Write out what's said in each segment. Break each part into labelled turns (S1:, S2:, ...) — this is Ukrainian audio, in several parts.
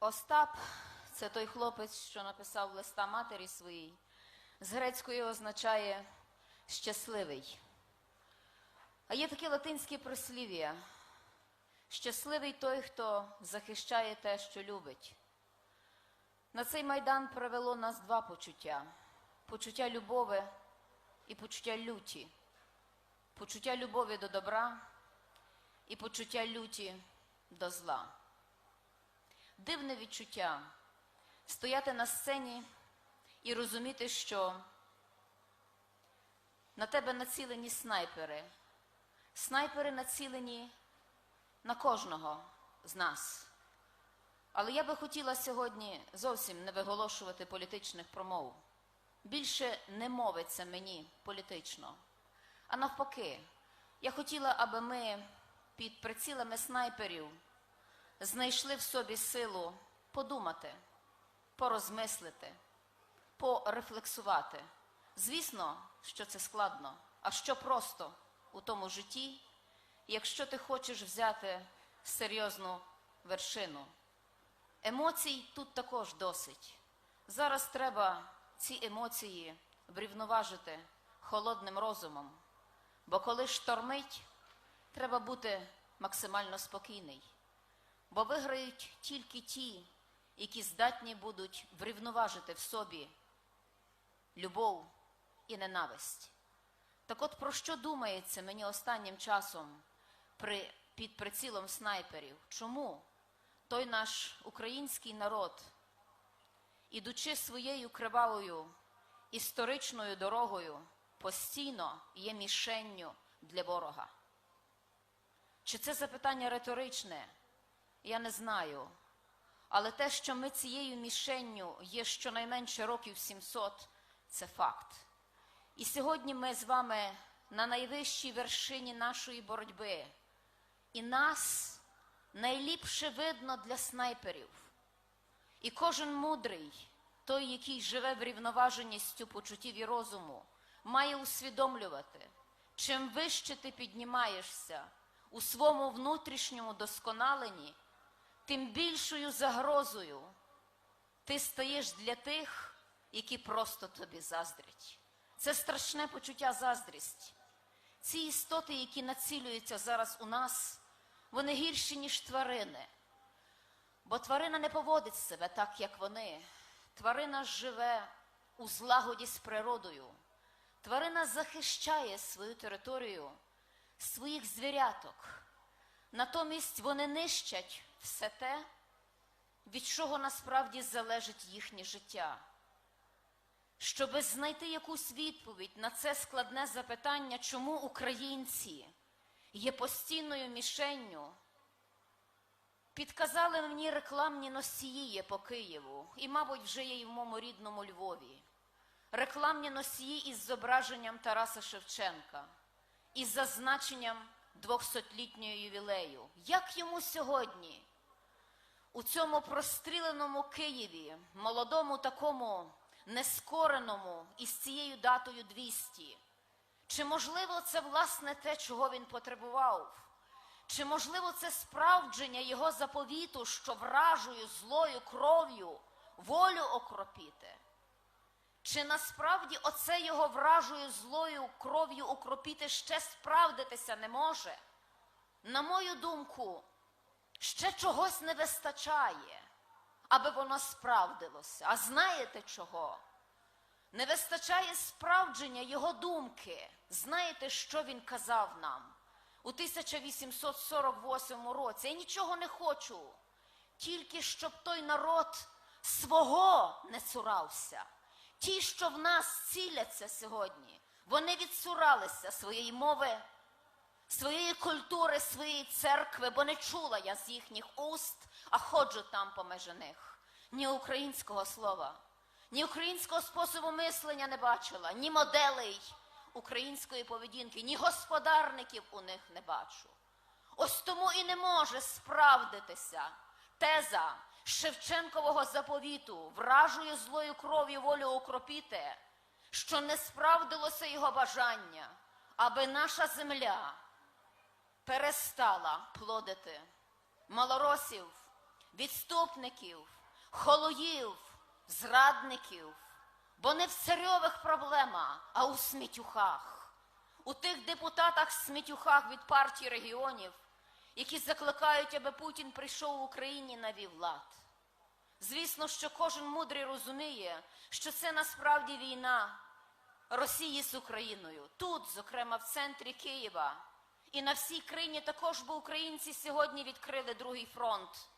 S1: Остап це той хлопець, що написав листа матері своїй. З грецької означає щасливий. А є таке латинське прислів'я. Щасливий той, хто захищає те, що любить. На цей майдан привело нас два почуття: почуття любові і почуття люті, почуття любові до добра і почуття люті до зла. Дивне відчуття стояти на сцені і розуміти, що на тебе націлені снайпери. Снайпери націлені на кожного з нас. Але я би хотіла сьогодні зовсім не виголошувати політичних промов. Більше не мовиться мені політично. А навпаки, я хотіла, аби ми під прицілами снайперів знайшли в собі силу подумати, порозмислити, порефлексувати. Звісно, що це складно, а що просто у тому житті, якщо ти хочеш взяти серйозну вершину. Емоцій тут також досить. Зараз треба ці емоції врівноважити холодним розумом. Бо коли штормить, треба бути максимально спокійний. Бо виграють тільки ті, які здатні будуть врівноважити в собі любов і ненависть. Так от про що думається мені останнім часом при, під прицілом снайперів? Чому той наш український народ, ідучи своєю кривавою історичною дорогою, постійно є мішенню для ворога? Чи це запитання риторичне? Я не знаю. Але те, що ми цією мішенню є щонайменше років 700, це факт. І сьогодні ми з вами на найвищій вершині нашої боротьби. І нас найліпше видно для снайперів. І кожен мудрий, той, який живе в рівноваженістю почуттів і розуму, має усвідомлювати, чим вище ти піднімаєшся у своєму внутрішньому досконаленні, тим більшою загрозою ти стаєш для тих, які просто тобі заздрять. Це страшне почуття заздрість. Ці істоти, які націлюються зараз у нас, вони гірші, ніж тварини. Бо тварина не поводить себе так, як вони. Тварина живе у злагоді з природою. Тварина захищає свою територію, своїх звіряток. Натомість вони нищать все те, від чого насправді залежить їхнє життя. Щоби знайти якусь відповідь на це складне запитання, чому українці є постійною мішенню, підказали мені рекламні носії по Києву, і, мабуть, вже є і в моєму рідному Львові. Рекламні носії із зображенням Тараса Шевченка, із зазначенням 200-літнього ювілею. Як йому сьогодні, у цьому простріленому Києві, молодому такому нескореному із цією датою 200, чи можливо це власне те, чого він потребував? Чи можливо це справдження його заповіту, що вражою злою кров'ю волю окропіти? Чи насправді оце його вражою злою кров'ю окропіти ще справдитися не може? На мою думку, ще чогось не вистачає, аби воно справдилося. А знаєте чого? Не вистачає справдження його думки. Знаєте, що він казав нам у 1848 році? Я нічого не хочу, тільки щоб той народ свого не цурався. Ті, що в нас ціляться сьогодні, вони відсуралися своєї мови, своєї культури, своєї церкви, бо не чула я з їхніх уст, а ходжу там помеж них. Ні українського слова, ні українського способу мислення не бачила, ні моделей української поведінки, ні господарників у них не бачу. Ось тому і не може справдитися теза Шевченкового заповіту, вражою злою кров'ю волю окропіти, що не справдилося його бажання, аби наша земля перестала плодити малоросів, відступників, холоїв, зрадників. Бо не в царьових проблема, а у смітюхах, у тих депутатах-смітюхах від партії регіонів, які закликають, аби Путін прийшов в Україні навів лад. Звісно, що кожен мудрий розуміє, що це насправді війна Росії з Україною. Тут, зокрема, в центрі Києва. І на всій країні також, бо українці сьогодні відкрили другий фронт,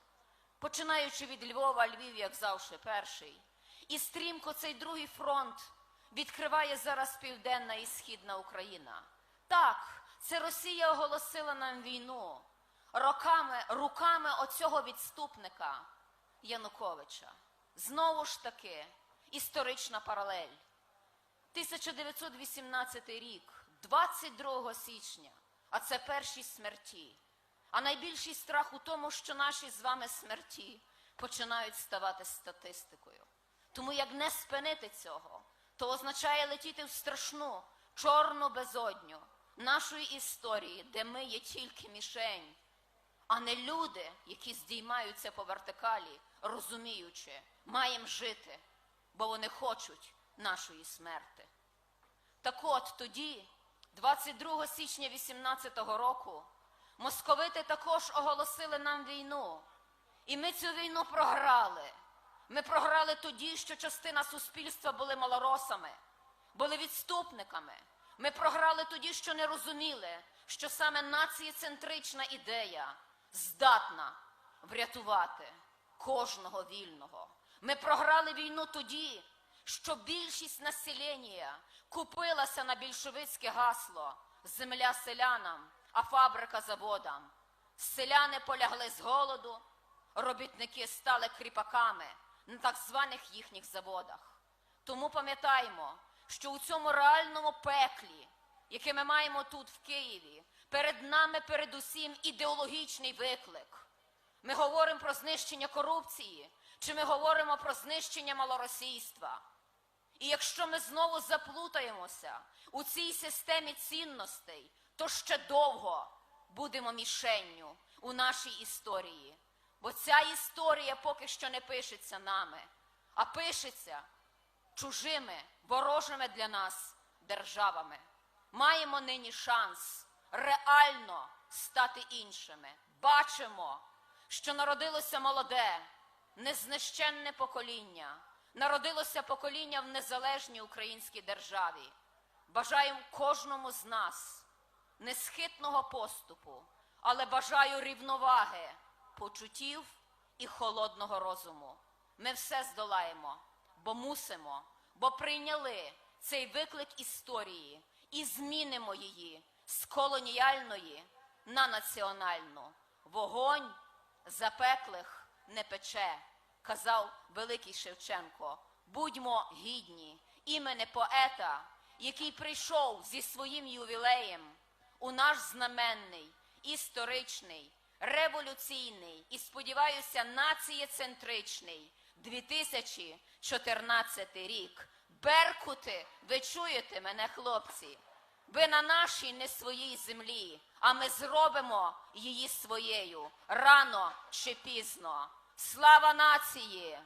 S1: починаючи від Львова, Львів, як завжди, перший. І стрімко цей другий фронт відкриває зараз Південна і Східна Україна. Так, це Росія оголосила нам війну роками, руками оцього відступника Януковича. Знову ж таки, історична паралель. 1918 рік, 22 січня, а це перші смерті. А найбільший страх у тому, що наші з вами смерті починають ставати статистикою. Тому як не спинити цього, то означає летіти в страшну чорну безодню нашої історії, де ми є тільки мішень, а не люди, які здіймаються по вертикалі, розуміючи, маємо жити, бо вони хочуть нашої смерти. Так от тоді, 22 січня 18-го року, московити також оголосили нам війну. І ми цю війну програли. Ми програли тоді, що частина суспільства були малоросами, були відступниками. Ми програли тоді, що не розуміли, що саме націєцентрична ідея здатна врятувати кожного вільного. Ми програли війну тоді, що більшість населення купилася на більшовицьке гасло земля селянам, а фабрика заводам. Селяни полягли з голоду, робітники стали кріпаками на так званих їхніх заводах. Тому пам'ятаємо, що у цьому реальному пеклі, яке ми маємо тут в Києві, перед нами передусім ідеологічний виклик. Ми говоримо про знищення корупції, чи ми говоримо про знищення малоросійства. І якщо ми знову заплутаємося у цій системі цінностей, то ще довго будемо мішенню у нашій історії. Бо ця історія поки що не пишеться нами, а пишеться чужими, ворожими для нас державами. Маємо нині шанс реально стати іншими. Бачимо, що народилося молоде, незнищенне покоління, народилося покоління в незалежній українській державі. Бажаємо кожному з нас несхитного поступу, але бажаю рівноваги почуттів і холодного розуму. Ми все здолаємо, бо мусимо, бо прийняли цей виклик історії і змінимо її з колоніальної на національну. Вогонь запеклих не пече, казав великий Шевченко. Будьмо гідні імені поета, який прийшов зі своїм ювілеєм у наш знаменний, історичний, революційний і, сподіваюся, націєцентричний 2014 рік. Беркути, ви чуєте мене, хлопці? Ви на нашій не своїй землі, а ми зробимо її своєю рано чи пізно. Слава нації!